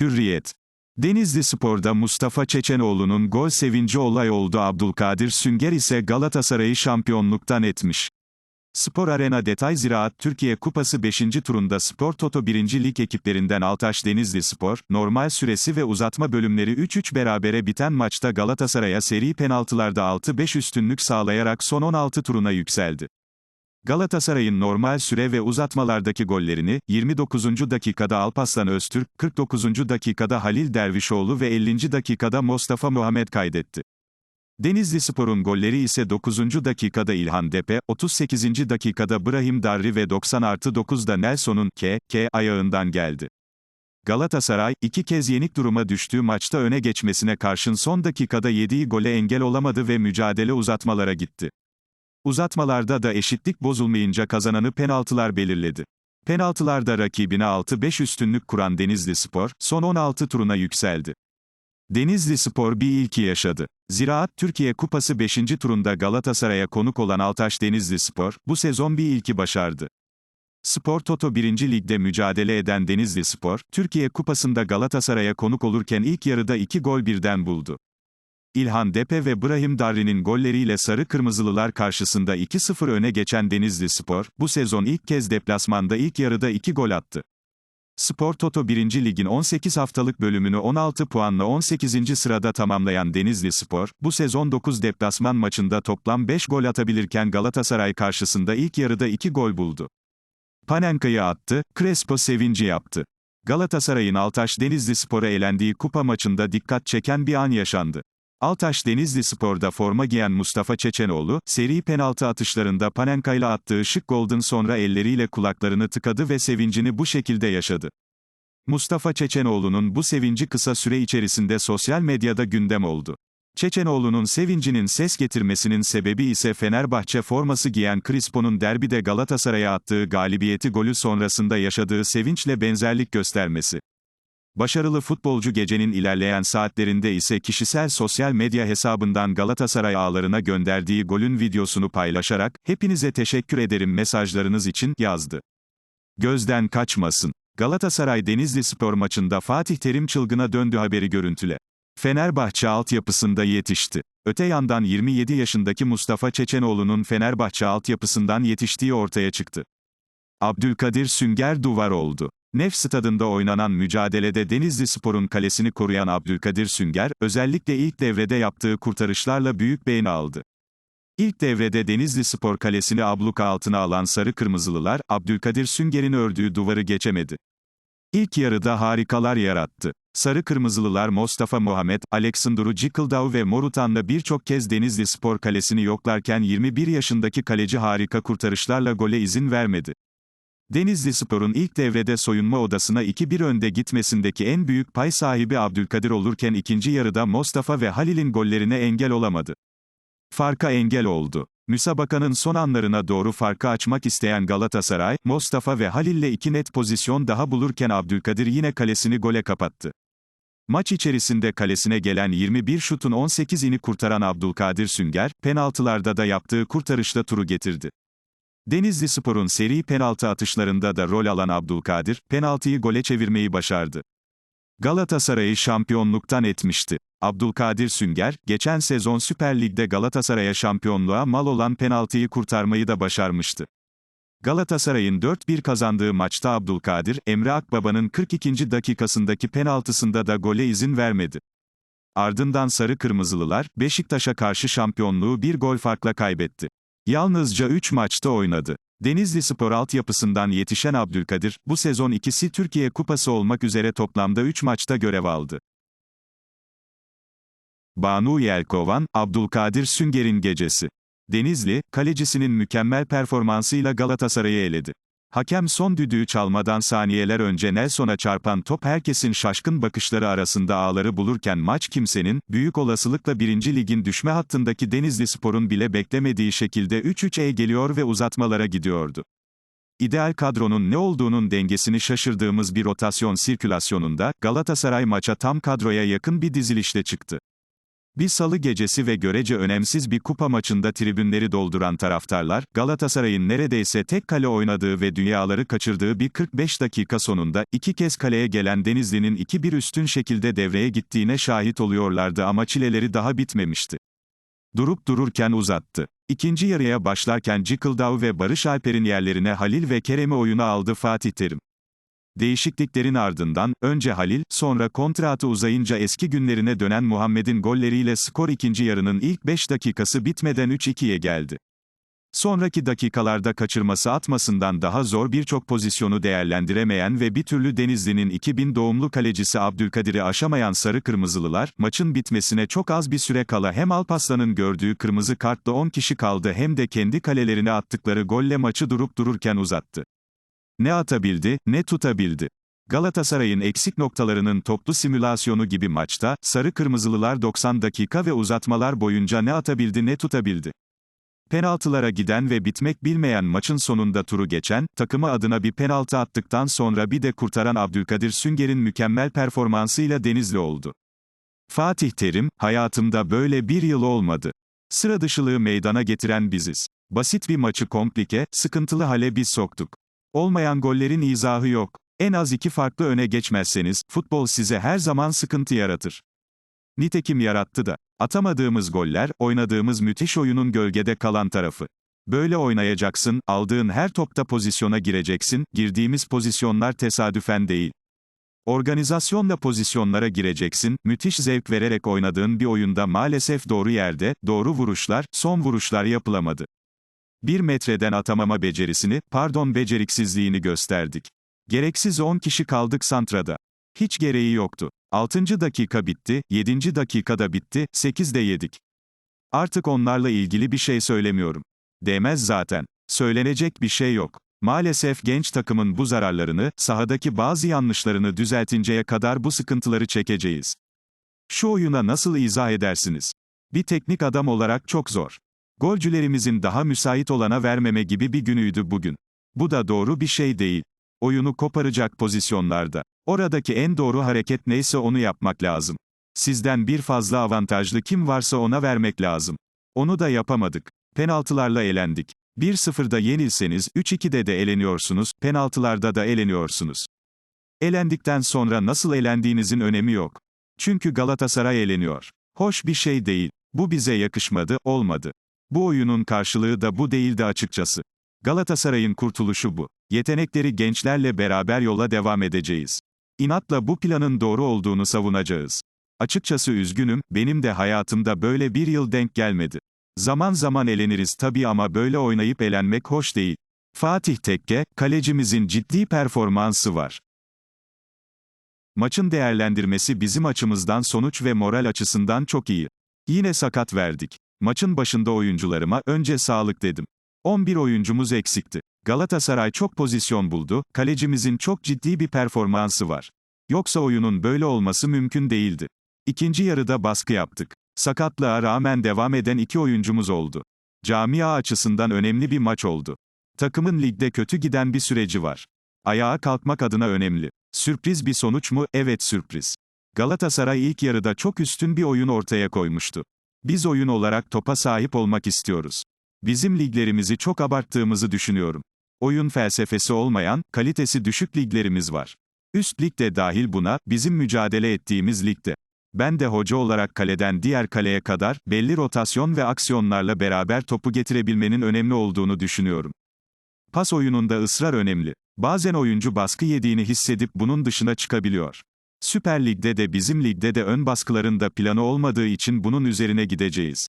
Hürriyet. Denizli Spor'da Mustafa Çeçenoğlu'nun gol sevinci olay oldu Abdülkadir Sünger ise Galatasaray'ı şampiyonluktan etmiş. Spor Arena Detay Ziraat Türkiye Kupası 5. turunda Spor Toto 1. Lig ekiplerinden Altaş Denizli Spor, normal süresi ve uzatma bölümleri 3-3 berabere biten maçta Galatasaray'a seri penaltılarda 6-5 üstünlük sağlayarak son 16 turuna yükseldi. Galatasaray'ın normal süre ve uzatmalardaki gollerini, 29. dakikada Alpaslan Öztürk, 49. dakikada Halil Dervişoğlu ve 50. dakikada Mustafa Muhammed kaydetti. Denizli Spor'un golleri ise 9. dakikada İlhan Depe, 38. dakikada Brahim Darri ve 90 artı 9'da Nelson'un K, K ayağından geldi. Galatasaray, iki kez yenik duruma düştüğü maçta öne geçmesine karşın son dakikada yediği gole engel olamadı ve mücadele uzatmalara gitti. Uzatmalarda da eşitlik bozulmayınca kazananı penaltılar belirledi. Penaltılarda rakibine 6-5 üstünlük kuran Denizli Spor, son 16 turuna yükseldi. Denizli Spor bir ilki yaşadı. Ziraat Türkiye Kupası 5. turunda Galatasaray'a konuk olan Altaş Denizli Spor, bu sezon bir ilki başardı. Spor Toto 1. Lig'de mücadele eden Denizli Spor, Türkiye Kupası'nda Galatasaray'a konuk olurken ilk yarıda iki gol birden buldu. İlhan Depe ve Brahim Darri'nin golleriyle Sarı Kırmızılılar karşısında 2-0 öne geçen Denizli Spor, bu sezon ilk kez deplasmanda ilk yarıda 2 gol attı. Spor Toto 1. Lig'in 18 haftalık bölümünü 16 puanla 18. sırada tamamlayan Denizli Spor, bu sezon 9 deplasman maçında toplam 5 gol atabilirken Galatasaray karşısında ilk yarıda 2 gol buldu. Panenka'yı attı, Crespo sevinci yaptı. Galatasaray'ın Altaş Denizli Spor'a elendiği kupa maçında dikkat çeken bir an yaşandı. Altaş Denizli Spor'da forma giyen Mustafa Çeçenoğlu, seri penaltı atışlarında Panenka ile attığı şık golden sonra elleriyle kulaklarını tıkadı ve sevincini bu şekilde yaşadı. Mustafa Çeçenoğlu'nun bu sevinci kısa süre içerisinde sosyal medyada gündem oldu. Çeçenoğlu'nun sevincinin ses getirmesinin sebebi ise Fenerbahçe forması giyen Crispo'nun derbide Galatasaray'a attığı galibiyeti golü sonrasında yaşadığı sevinçle benzerlik göstermesi. Başarılı futbolcu gecenin ilerleyen saatlerinde ise kişisel sosyal medya hesabından Galatasaray ağlarına gönderdiği golün videosunu paylaşarak, hepinize teşekkür ederim mesajlarınız için, yazdı. Gözden kaçmasın. Galatasaray Denizli Spor maçında Fatih Terim çılgına döndü haberi görüntüle. Fenerbahçe altyapısında yetişti. Öte yandan 27 yaşındaki Mustafa Çeçenoğlu'nun Fenerbahçe altyapısından yetiştiği ortaya çıktı. Abdülkadir Sünger duvar oldu. Nef stadında oynanan mücadelede Denizli Spor'un kalesini koruyan Abdülkadir Sünger, özellikle ilk devrede yaptığı kurtarışlarla büyük beğeni aldı. İlk devrede Denizli Spor kalesini abluka altına alan Sarı Kırmızılılar, Abdülkadir Sünger'in ördüğü duvarı geçemedi. İlk yarıda harikalar yarattı. Sarı Kırmızılılar Mustafa Muhammed, Aleksandru Cikıldao ve Morutan'la birçok kez Denizli Spor kalesini yoklarken 21 yaşındaki kaleci harika kurtarışlarla gole izin vermedi. Denizli Spor'un ilk devrede soyunma odasına 2-1 önde gitmesindeki en büyük pay sahibi Abdülkadir olurken ikinci yarıda Mustafa ve Halil'in gollerine engel olamadı. Farka engel oldu. Müsabakanın son anlarına doğru farkı açmak isteyen Galatasaray, Mustafa ve Halil'le iki net pozisyon daha bulurken Abdülkadir yine kalesini gole kapattı. Maç içerisinde kalesine gelen 21 şutun 18'ini kurtaran Abdülkadir Sünger, penaltılarda da yaptığı kurtarışla turu getirdi. Denizli Spor'un seri penaltı atışlarında da rol alan Abdülkadir, penaltıyı gole çevirmeyi başardı. Galatasaray'ı şampiyonluktan etmişti. Abdülkadir Sünger, geçen sezon Süper Lig'de Galatasaray'a şampiyonluğa mal olan penaltıyı kurtarmayı da başarmıştı. Galatasaray'ın 4-1 kazandığı maçta Abdülkadir, Emre Akbaba'nın 42. dakikasındaki penaltısında da gole izin vermedi. Ardından Sarı Kırmızılılar, Beşiktaş'a karşı şampiyonluğu bir gol farkla kaybetti. Yalnızca 3 maçta oynadı. Denizli Spor altyapısından yetişen Abdülkadir, bu sezon ikisi Türkiye Kupası olmak üzere toplamda 3 maçta görev aldı. Banu Yelkovan, Abdülkadir Sünger'in gecesi. Denizli, kalecisinin mükemmel performansıyla Galatasaray'ı eledi. Hakem son düdüğü çalmadan saniyeler önce Nelson'a çarpan top herkesin şaşkın bakışları arasında ağları bulurken maç kimsenin, büyük olasılıkla 1. Ligin düşme hattındaki Denizli Spor'un bile beklemediği şekilde 3-3'e geliyor ve uzatmalara gidiyordu. İdeal kadronun ne olduğunun dengesini şaşırdığımız bir rotasyon sirkülasyonunda, Galatasaray maça tam kadroya yakın bir dizilişle çıktı. Bir salı gecesi ve görece önemsiz bir kupa maçında tribünleri dolduran taraftarlar, Galatasaray'ın neredeyse tek kale oynadığı ve dünyaları kaçırdığı bir 45 dakika sonunda, iki kez kaleye gelen Denizli'nin 2-1 üstün şekilde devreye gittiğine şahit oluyorlardı ama çileleri daha bitmemişti. Durup dururken uzattı. İkinci yarıya başlarken Cikıldao ve Barış Alper'in yerlerine Halil ve Kerem'i oyuna aldı Fatih Terim. Değişikliklerin ardından, önce Halil, sonra kontratı uzayınca eski günlerine dönen Muhammed'in golleriyle skor ikinci yarının ilk 5 dakikası bitmeden 3-2'ye geldi. Sonraki dakikalarda kaçırması atmasından daha zor birçok pozisyonu değerlendiremeyen ve bir türlü Denizli'nin 2000 doğumlu kalecisi Abdülkadir'i aşamayan Sarı Kırmızılılar, maçın bitmesine çok az bir süre kala hem Alpaslan'ın gördüğü kırmızı kartla 10 kişi kaldı hem de kendi kalelerine attıkları golle maçı durup dururken uzattı. Ne atabildi, ne tutabildi. Galatasaray'ın eksik noktalarının toplu simülasyonu gibi maçta, Sarı Kırmızılılar 90 dakika ve uzatmalar boyunca ne atabildi ne tutabildi. Penaltılara giden ve bitmek bilmeyen maçın sonunda turu geçen, takımı adına bir penaltı attıktan sonra bir de kurtaran Abdülkadir Sünger'in mükemmel performansıyla Denizli oldu. Fatih Terim, hayatımda böyle bir yıl olmadı. Sıra dışılığı meydana getiren biziz. Basit bir maçı komplike, sıkıntılı hale biz soktuk. Olmayan gollerin izahı yok. En az iki farklı öne geçmezseniz, futbol size her zaman sıkıntı yaratır. Nitekim yarattı da. Atamadığımız goller, oynadığımız müthiş oyunun gölgede kalan tarafı. Böyle oynayacaksın, aldığın her topta pozisyona gireceksin, girdiğimiz pozisyonlar tesadüfen değil. Organizasyonla pozisyonlara gireceksin, müthiş zevk vererek oynadığın bir oyunda maalesef doğru yerde, doğru vuruşlar, son vuruşlar yapılamadı. Bir metreden atamama becerisini, pardon beceriksizliğini gösterdik. Gereksiz 10 kişi kaldık santrada. Hiç gereği yoktu. 6. dakika bitti, 7. dakikada bitti, 8'de yedik. Artık onlarla ilgili bir şey söylemiyorum. Değmez zaten. Söylenecek bir şey yok. Maalesef genç takımın bu zararlarını, sahadaki bazı yanlışlarını düzeltinceye kadar bu sıkıntıları çekeceğiz. Şu oyuna nasıl izah edersiniz? Bir teknik adam olarak çok zor. Golcülerimizin daha müsait olana vermeme gibi bir günüydü bugün. Bu da doğru bir şey değil. Oyunu koparacak pozisyonlarda. Oradaki en doğru hareket neyse onu yapmak lazım. Sizden bir fazla avantajlı kim varsa ona vermek lazım. Onu da yapamadık. Penaltılarla elendik. 1-0'da yenilseniz 3-2'de de eleniyorsunuz, penaltılarda da eleniyorsunuz. Elendikten sonra nasıl elendiğinizin önemi yok. Çünkü Galatasaray eleniyor. Hoş bir şey değil. Bu bize yakışmadı, olmadı. Bu oyunun karşılığı da bu değildi açıkçası. Galatasaray'ın kurtuluşu bu. Yetenekleri gençlerle beraber yola devam edeceğiz. İnatla bu planın doğru olduğunu savunacağız. Açıkçası üzgünüm, benim de hayatımda böyle bir yıl denk gelmedi. Zaman zaman eleniriz tabii ama böyle oynayıp elenmek hoş değil. Fatih Tekke, kalecimizin ciddi performansı var. Maçın değerlendirmesi bizim açımızdan sonuç ve moral açısından çok iyi. Yine sakat verdik. Maçın başında oyuncularıma önce sağlık dedim. 11 oyuncumuz eksikti. Galatasaray çok pozisyon buldu, kalecimizin çok ciddi bir performansı var. Yoksa oyunun böyle olması mümkün değildi. İkinci yarıda baskı yaptık. Sakatlığa rağmen devam eden iki oyuncumuz oldu. Camia açısından önemli bir maç oldu. Takımın ligde kötü giden bir süreci var. Ayağa kalkmak adına önemli. Sürpriz bir sonuç mu? Evet sürpriz. Galatasaray ilk yarıda çok üstün bir oyun ortaya koymuştu. Biz oyun olarak topa sahip olmak istiyoruz. Bizim liglerimizi çok abarttığımızı düşünüyorum. Oyun felsefesi olmayan, kalitesi düşük liglerimiz var. Üst lig de dahil buna, bizim mücadele ettiğimiz ligde. Ben de hoca olarak kaleden diğer kaleye kadar, belli rotasyon ve aksiyonlarla beraber topu getirebilmenin önemli olduğunu düşünüyorum. Pas oyununda ısrar önemli. Bazen oyuncu baskı yediğini hissedip bunun dışına çıkabiliyor. Süper Lig'de de bizim ligde de ön baskıların da planı olmadığı için bunun üzerine gideceğiz.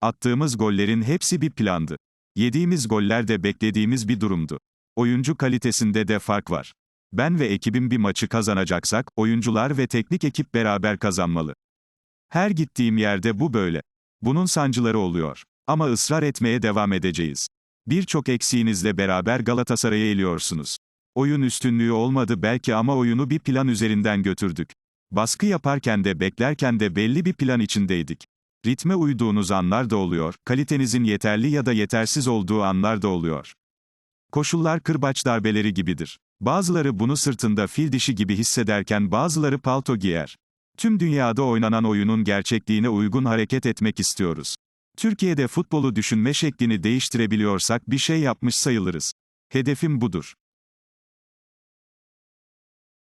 Attığımız gollerin hepsi bir plandı. Yediğimiz goller de beklediğimiz bir durumdu. Oyuncu kalitesinde de fark var. Ben ve ekibim bir maçı kazanacaksak, oyuncular ve teknik ekip beraber kazanmalı. Her gittiğim yerde bu böyle. Bunun sancıları oluyor. Ama ısrar etmeye devam edeceğiz. Birçok eksiğinizle beraber Galatasaray'a eliyorsunuz. Oyun üstünlüğü olmadı belki ama oyunu bir plan üzerinden götürdük. Baskı yaparken de beklerken de belli bir plan içindeydik. Ritme uyduğunuz anlar da oluyor, kalitenizin yeterli ya da yetersiz olduğu anlar da oluyor. Koşullar kırbaç darbeleri gibidir. Bazıları bunu sırtında fil dişi gibi hissederken bazıları palto giyer. Tüm dünyada oynanan oyunun gerçekliğine uygun hareket etmek istiyoruz. Türkiye'de futbolu düşünme şeklini değiştirebiliyorsak bir şey yapmış sayılırız. Hedefim budur.